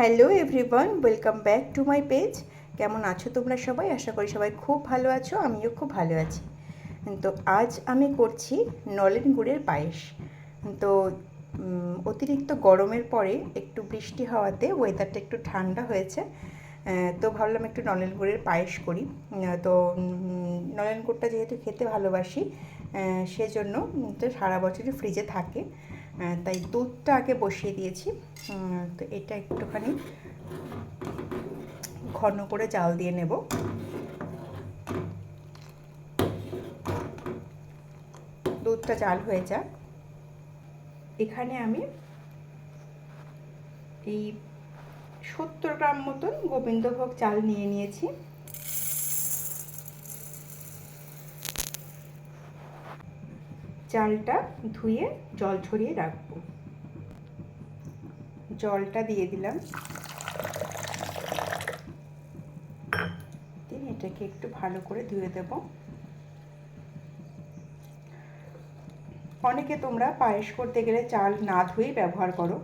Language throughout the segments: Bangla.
Hello everyone welcome back to my page কেমন আছো তোমরা সবাই? আশা করি সবাই খুব ভালো আছো, আমিও খুব ভালো আছি। তো আজ আমি করছি নলেন গুড়ের পায়েস। তো অতিরিক্ত গরমের পরে একটু বৃষ্টি হওয়াতে ওয়েদারটা একটু ঠান্ডা হয়েছে। তো ভাবলাম একটু নলেন গুড়ের পায়েস করি। তো নলেন গুড়টা যেহেতু খেতে ভালোবাসি সেজন্য সারা বছরই ফ্রিজে থাকে। তাই দুধটা আগে বসিয়ে দিয়েছি। তো এটা একটুখানি ঘন করে জাল দিয়ে নেব। দুধটা জাল হয়ে যাক। এখানে আমি এই সত্তর গ্রাম মতন গোবিন্দভোগ চাল নিয়ে নিয়েছি। চালটা ধুয়ে জল ছড়িয়ে রাখব। জলটা দিয়ে দিলাম। দিন এটাকে একটু ভালো করে ধুয়ে দেব। অনেকে তোমরা পায়েস করতে গেলে চাল না ধুয়েই ব্যবহার করো।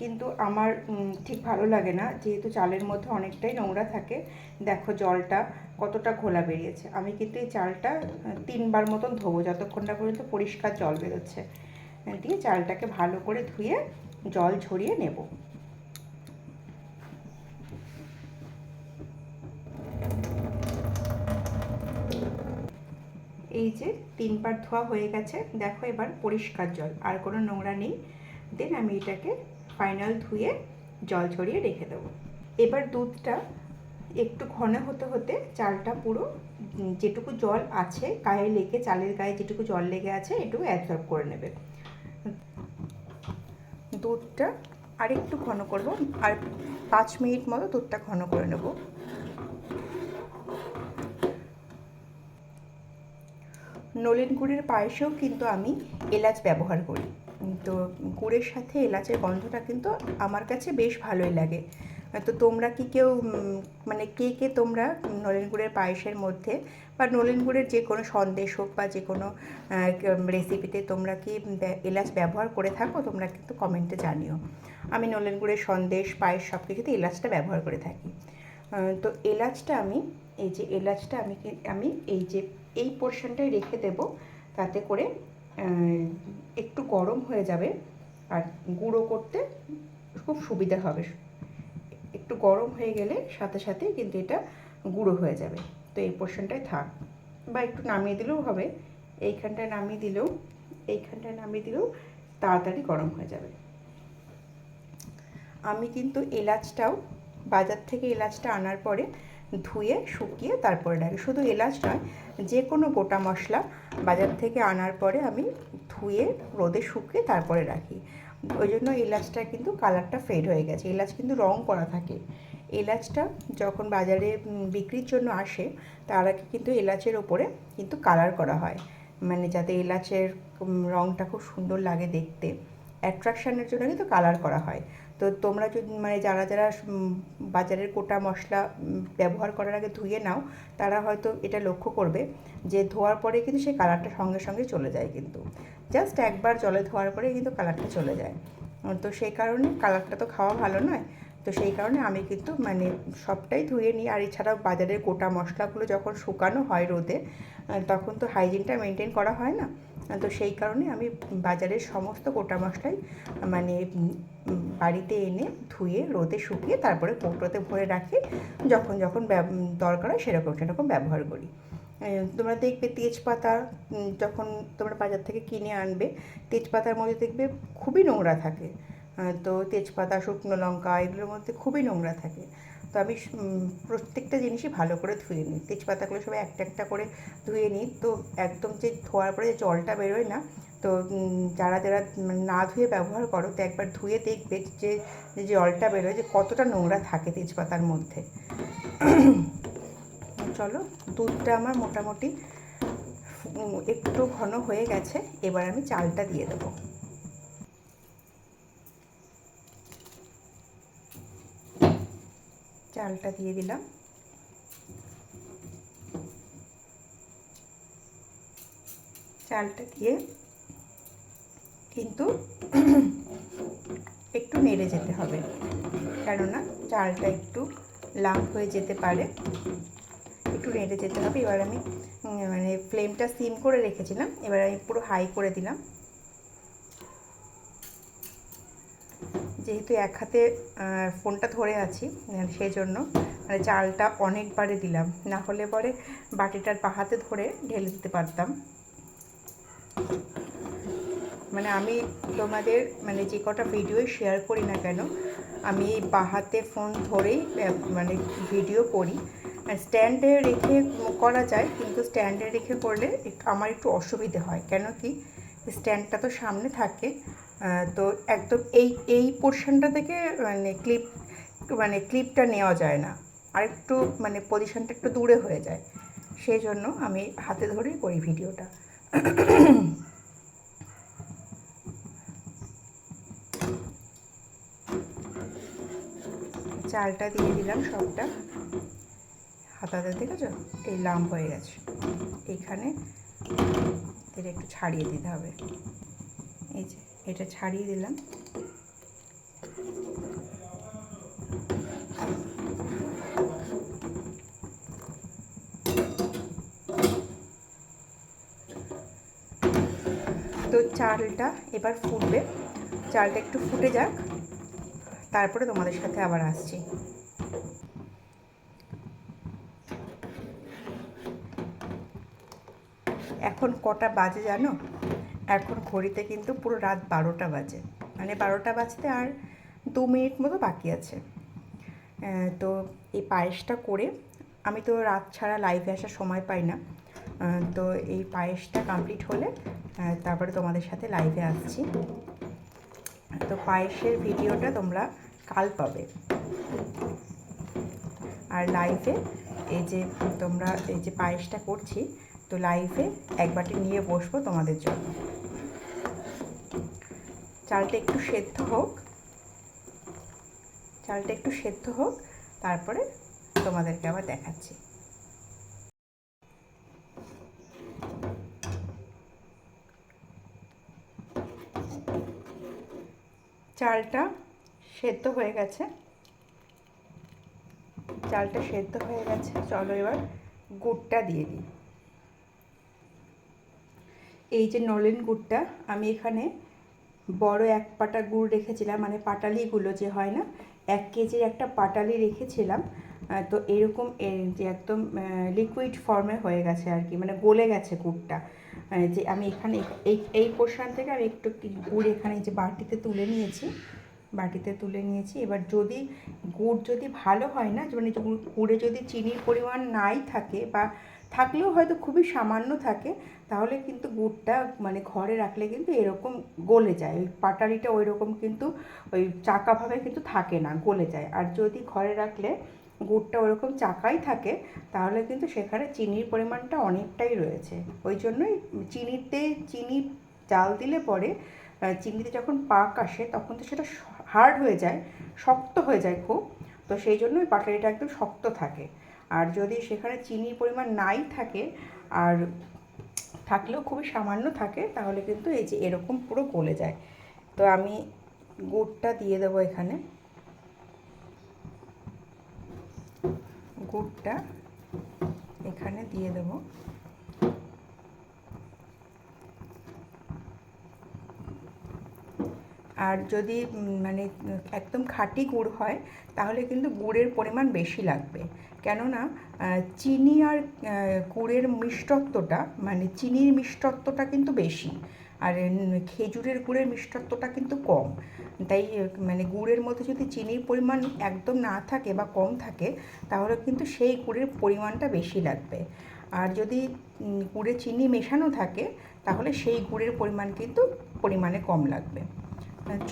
কিন্তু আমার ঠিক ভালো লাগে না। যেহেতু চালের মধ্যে অনেকটাই নোংরা থাকে, দেখো জলটা কতটা ঘোলা বেরিয়েছে। আমি কিন্তু এই চালটা তিনবার মতন ধোবো, যতক্ষণ না পর্যন্ত পরিষ্কার জল বেরোচ্ছে। দিয়ে চালটাকে ভালো করে ধুয়ে জল ঝরিয়ে নেব। এই যে তিনবার ধোয়া হয়ে গেছে, দেখো এবার পরিষ্কার জল, আর কোনো নোংরা নেই। দেন আমি এটাকে ফাইনাল ধুয়ে জল ছড়িয়ে রেখে দেবো। এবার দুধটা একটু ঘন হতে হতে চালটা পুরো যেটুকু জল আছে, গায়ে লেগে, চালের গায়ে যেটুকু জল লেগে আছে, এটুকু অ্যাবজর্ব করে নেবে। দুধটা আর একটু ঘন করব, আর পাঁচ মিনিট মতো দুধটা ঘন করে নেব। নলেন গুড়ের পায়েসেও কিন্তু আমি এলাচ ব্যবহার করি। তো গুড়ের সাথে এলাচের গন্ধটা কিন্তু আমার কাছে বেশ ভালোই লাগে। তো তোমরা কি কেউ মানে কে কে তোমরা নলেন গুড়ের পায়েসের মধ্যে বা নলেন গুড়ের যে কোনো সন্দেশ হোক বা যে কোনো রেসিপিতে তোমরা কি এলাচ ব্যবহার করে থাকো, তোমরা কিন্তু কমেন্টে জানিও। আমি নলেন গুড়ের সন্দেশ, পায়েস সব কিছুতে এলাচটা ব্যবহার করে থাকি। তো এলাচটা আমি, এই যে এলাচটা আমি আমি এই যে, এই পোর্শনটাই রেখে দেব, তাতে করে একটু গরম হয়ে যাবে আর গুঁড়ো করতে খুব সুবিধা হবে। একটু গরম হয়ে গেলে সাথে সাথে কিন্তু এটা গুঁড়ো হয়ে যাবে। তো এই পোর্শনটায় থাক। বা একটু নামিয়ে দিলেও হবে। এইখানটায় নামিয়ে দিলেও এইখানটায় নামিয়ে দিলেও তাড়াতাড়ি গরম হয়ে যাবে। আমি কিন্তু এলাচটাও, বাজার থেকে এলাচটা আনার পরে ধুয়ে, শুকিয়ে, তারপরে রাখি শুধু এলাচ নয় যে কোনো গোটা মশলা বাজার থেকে আনার পরে আমি ধুয়ে, রোদে শুকিয়ে তারপরে রাখি। ওই জন্য এলাচটা কিন্তু কালারটা ফেড হয়ে গেছে। এলাচ কিন্তু রং করা থাকে। এলাচটা যখন বাজারে বিক্রির জন্য আসে, তার আগে কিন্তু এলাচের ওপরে কিন্তু কালার করা হয়। মানে যাতে এলাচের রংটা খুব সুন্দর লাগে দেখতে। অ্যাট্রাকশানের জন্য কিন্তু কালার করা হয়। তো তোমরা যদি মানে যারা যারা বাজারের গোটা মশলা ব্যবহার করার আগে ধুয়ে নাও, তারা হয়তো এটা লক্ষ্য করবে যে ধোয়ার পরে কিন্তু সেই কালারটা সঙ্গে সঙ্গে চলে যায় কিন্তু। জাস্ট একবার জলে ধোয়ার পরে কিন্তু কালারটা চলে যায়। তো সেই কারণে কালারটা তো খাওয়া ভালো নয়। তো সেই কারণে আমি কিন্তু মানে সবটাই ধুয়ে নিই। আর এছাড়াও বাজারের গোটা মশলাগুলো যখন শুকানো হয় রোদে তখন তো হাইজিনটা মেনটেন করা হয় না। তো সেই কারণে আমি বাজারের সমস্ত গোটা মশলাই মানে বাড়িতে এনে ধুয়ে, রোদে শুকিয়ে তারপরে কৌটোতে ভরে রাখি। যখন যখন দরকার হয় সেরকম সেরকম ব্যবহার করি। তোমরা দেখবে তেজপাতা যখন তোমরা বাজার থেকে কিনে আনবে, তেজপাতার মধ্যে দেখবে খুবই নোংরা থাকে। তো তেজপাতা, শুকনো লঙ্কা, এগুলোর মধ্যে খুবই নোংরা থাকে। তো আমি প্রত্যেকটা জিনিসই ভালো করে ধুয়ে নিই। তেজপাতাগুলো সবাই একটা একটা করে ধুয়ে নিই। তো একদম যে ধোয়ার পরে যে জলটা বেরোয় না, তো যারা যারা মানে না ধুয়ে ব্যবহার করো, তো একবার ধুয়ে দেখবে যে যে জলটা বেরোয় যে কতটা নোংরা থাকে তেজপাতার মধ্যে। চলো, দুধটা আমার মোটামুটি একটু ঘন হয়ে গেছে। এবার আমি চালটা দিয়ে দেবো। চালটা দিয়ে দিলাম। চালটা দিয়ে কিন্তু একটু নেড়ে যেতে হবে, কেননা চালটা একটু লাম্প হয়ে যেতে পারে। একটু নেড়ে যেতে হবে। এবার আমি মানে ফ্লেমটা সিম করে রেখেছিলাম। এবার আমি পুরো হাই করে দিলাম। যেহেতু এক হাতে ফোনটা ধরে আছি সেই জন্য মানে চালটা অনেকবারে দিলাম। না হলে পরে বাটিটার পা হাতে ধরে ঢেলে দিতে পারতাম। মানে আমি তোমাদের মানে যে কটা ভিডিও শেয়ার করি না কেন, আমি এই বাহাতে ফোন ধরেই মানে ভিডিও করি। স্ট্যান্ডে রেখে করা যায়, কিন্তু স্ট্যান্ডে রেখে করলে আমার একটু অসুবিধে হয়। কেন কি? স্ট্যান্ডটা তো সামনে থাকে। তো একদম এই এই পোর্শনটা থেকে মানে ক্লিপ মানে ক্লিপটা নেওয়া যায় না। আর একটু মানে পজিশনটা একটু দূরে হয়ে যায়। সেই জন্য আমি হাতে ধরেই করি ভিডিওটা। চালটা দিয়ে দিলাম সবটা। হাতাতে দেখেছ? এই লাম হয়ে গেছে। এইখানে এটা একটু ছাড়িয়ে দিতে হবে। এই যে। এটা ছাড়িয়ে দিলাম। তো চালটা এবার ফুটবে। চালটা একটু ফুটে যাক, তারপরে তোমাদের সাথে আবার আসছি। এখন কটা বাজে জানো? এখন ঘড়িতে কিন্তু পুরো রাত বারোটা বাজে। মানে বারোটা বাজতে আর দু মিনিট মতো বাকি আছে। তো এই পায়েসটা করে আমি তো রাত ছাড়া লাইভে আসার সময় পাই না। তো এই পায়েসটা কমপ্লিট হলে তারপরে তোমাদের সাথে লাইভে আসছি। তো পায়েসের ভিডিওটা তোমরা কাল পাবে। আর লাইভে এই যে তোমরা এই যে পায়েসটা করছি, তো লাইভে একবারটি নিয়ে বসবো তোমাদের জন্য। চালটা একটু সেদ্ধ হোক। চালটা একটু সেদ্ধ হোক, তারপরে তোমাদেরকে আবার দেখাচ্ছি। চালটা সেদ্ধ হয়ে গেছে। চালটা সেদ্ধ হয়ে গেছে। চলো এবার গুড়টা দিয়ে দিই। এই যে নলেন গুড়টা, আমি এখানে বড় এক পাটা গুড় রেখেছিলাম মানে পাটালিগুলো যে হয় না, এক কেজির একটা পাটালি রেখেছিলাম তো এরকম যে একদম লিকুইড ফর্মে হয়ে গেছে আর কি মানে গলে গেছে গুড়টা। যে আমি এখানে, এই এই পোর্শন থেকে আমি একটু গুড় এখানে যে বাটিতে তুলে নিয়েছি, বাটিতে তুলে নিয়েছি। এবার যদি গুড় যদি ভালো হয় না মানে গুড়ে যদি চিনির পরিমাণ নাই থাকে বা থাকলেও হয়তো খুবই সামান্য থাকে, তাহলে কিন্তু গুড়টা মানে ঘরে রাখলে কিন্তু এরকম গলে যায়। ওই পাটালিটা ওই রকম কিন্তু ওই চাকাভাবে কিন্তু থাকে না, গলে যায়। আর যদি ঘরে রাখলে গুড়টা ওরকম চাকাই থাকে, তাহলে কিন্তু সেখানে চিনির পরিমাণটা অনেকটাই রয়েছে। ওই জন্যই চিনিতে, চিনি জাল দিলে পরে চিনিতে যখন পাক আসে, তখন তো সেটা হার্ড হয়ে যায়, শক্ত হয়ে যায় খুব। তো সেই জন্য ওই পাটালিটা একদম শক্ত থাকে। আর যদি সেখানে চিনির পরিমাণ নাই থাকে আর থাকলেও খুবই সামান্য থাকে, তাহলে কিন্তু এই যে এরকম পুরো গলে যায়। তো আমি গুড়টা দিয়ে দেবো এখানে। গুড়টা এখানে দিয়ে দেবো। আর যদি মানে একদম খাঁটি গুড় হয়, তাহলে কিন্তু গুড়ের পরিমাণ বেশি লাগবে। কেননা চিনি আর গুড়ের মিষ্টত্বটা মানে চিনির মিষ্টত্বটা কিন্তু বেশি, আর খেজুরের গুড়ের মিষ্টত্বটা কিন্তু কম। তাই মানে গুড়ের মধ্যে যদি চিনির পরিমাণ একদম না থাকে বা কম থাকে, তাহলে কিন্তু সেই গুড়ের পরিমাণটা বেশি লাগবে। আর যদি গুড়ে চিনি মেশানো থাকে, তাহলে সেই গুড়ের পরিমাণ কিন্তু পরিমাণে কম লাগবে।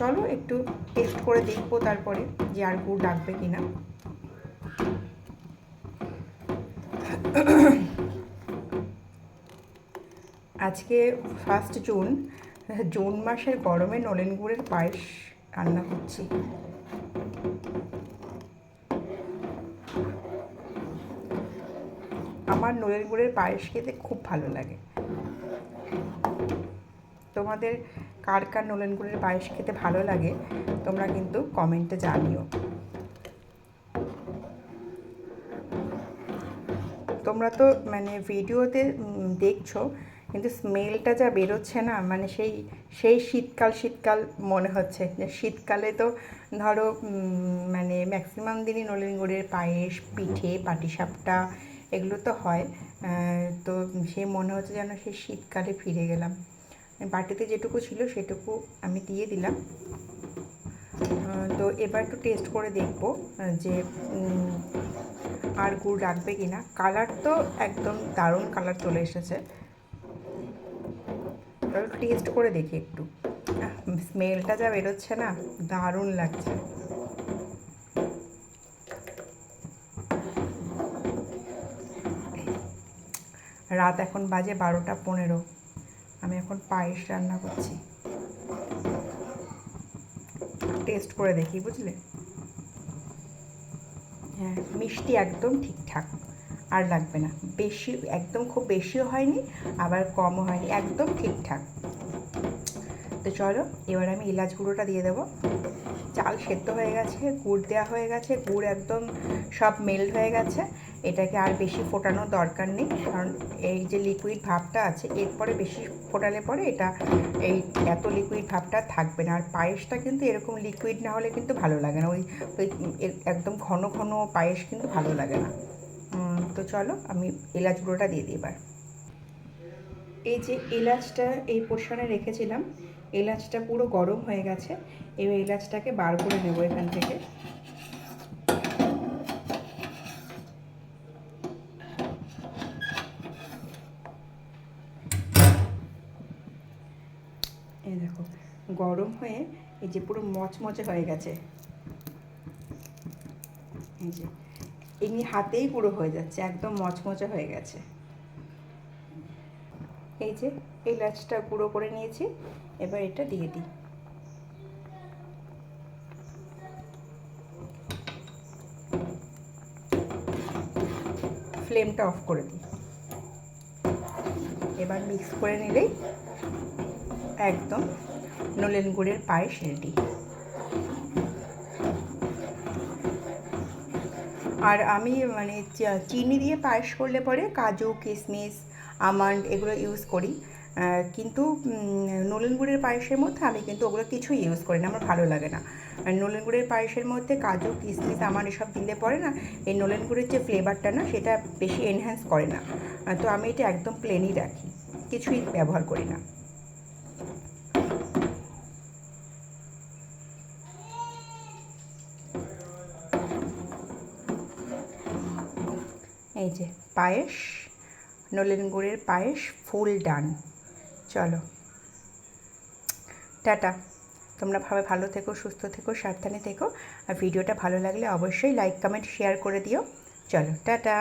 চলো একটু টেস্ট করে দেখব তারপরে যে আর গুড় লাগবে কিনা। আজকে ফার্স্ট জুন জুন মাসের গরমে নলেন গুড়ের পায়েস রান্না করছি। আমার নলেন গুড়ের পায়েস খেতে খুব ভালো লাগে। তোমাদের কার কার নোলেন গুড়ের পায়েস খেতে ভালো লাগে, তোমরা কিন্তু কমেন্টে জানিও। তোমরা তো মানে ভিডিওতে দেখছ, কিন্তু স্মেলটা যা বেরোচ্ছে না মানে সেই সেই শীতকাল শীতকাল মনে হচ্ছে। যে শীতকালে তো ধরো মানে ম্যাক্সিমাম দিনই নলেন গুড়ের পায়েস, পিঠে, পাটিসাপটা এগুলো তো হয়। তো সে মনে হচ্ছে যেন সেই শীতকালে ফিরে গেলাম। বাটিতে যেটুকু ছিল সেটুকু আমি দিয়ে দিলাম। তো এবার একটু টেস্ট করে দেখব যে আর গুড় রাখবে কি না কালার তো একদম দারুণ কালার চলে এসেছে। টেস্ট করে দেখি একটু। স্মেলটা যা বেরোচ্ছে না, দারুণ লাগছে। রাত এখন বাজে বারোটা পনেরো। আমি এখন পায়েস রান্না করছি। টেস্ট করে দেখি, বুঝলে? হ্যাঁ মিষ্টি একদম ঠিকঠাক। আর লাগবে না। বেশি, একদম খুব বেশিও হয়নি, আবার কমও হয়নি। একদম ঠিকঠাক। তো চলো, এবার আমি এলাচ গুঁড়োটা দিয়ে দেবো। চাল সেদ্ধ হয়ে গেছে, গুড় দেওয়া হয়ে গেছে, গুড় একদম সব মেল্ট হয়ে গেছে। এটাকে আর বেশি ফোটানোর দরকার নেই, কারণ এই যে লিকুইড ভাবটা আছে, এরপরে বেশি ফোটালে পরে এটা এই এত লিকুইড ভাবটা থাকবে না। আর পায়েসটা কিন্তু এরকম লিকুইড না হলে কিন্তু ভালো লাগে না। ওই ওই একদম ঘন ঘন পায়েস কিন্তু ভালো লাগে না। তো চলো আমি এলাচ গুঁড়োটা দিয়ে দিই এবার। এই যে এলাচটা এই পোর্শনে রেখেছিলাম, এলাচটা পুরো গরম হয়ে গেছে, এবার এলাচটাকে বার করে নেব এখান থেকে। এই দেখো, গরম হয়ে এই যে পুরো মচমচে হয়ে গেছে। এই যে, এমনি হাতেই পুরো হয়ে যাচ্ছে, একদম মচমচে হয়ে গেছে। এই যে এলাচটা গুঁড়ো করে নিয়েছি, এবার এটা দিয়ে দিই। ফ্লেমটা অফ করে দিই। এবার মিক্স করে নিলেই একদম নলেন গুড়ের পায়েস রেডি। আর আমি মানে চিনি দিয়ে পায়েস করলে পরে কাজু কিশমিশ আমন্ড এগুলো ইউজ করি। কিন্তু নলেন গুড়ের পায়েসের মধ্যে আমি কিন্তু ওগুলো কিছুই ইউজ করি না, আমার ভালো লাগে না। নলেন গুড়ের পায়েসের মধ্যে কাজু কিশমিশ আমন্ড এসব দিলে পরে না, এই নলেন গুড়ের যে ফ্লেভারটা না, সেটা বেশি এনহ্যান্স করে না। তো আমি এটা একদম প্লেনই রাখি, কিছুই ব্যবহার করি না। এই যে, পায়েস। নলেন গুড়ের পায়েস ফুল ডান। চলো। টাটা। তোমরা ভাবে ভালো থেকো, সুস্থ থেকো, সাবধানে থেকো। আর ভিডিওটা ভালো লাগলে অবশ্যই লাইক কমেন্ট শেয়ার করে দিও। চলো, টাটা।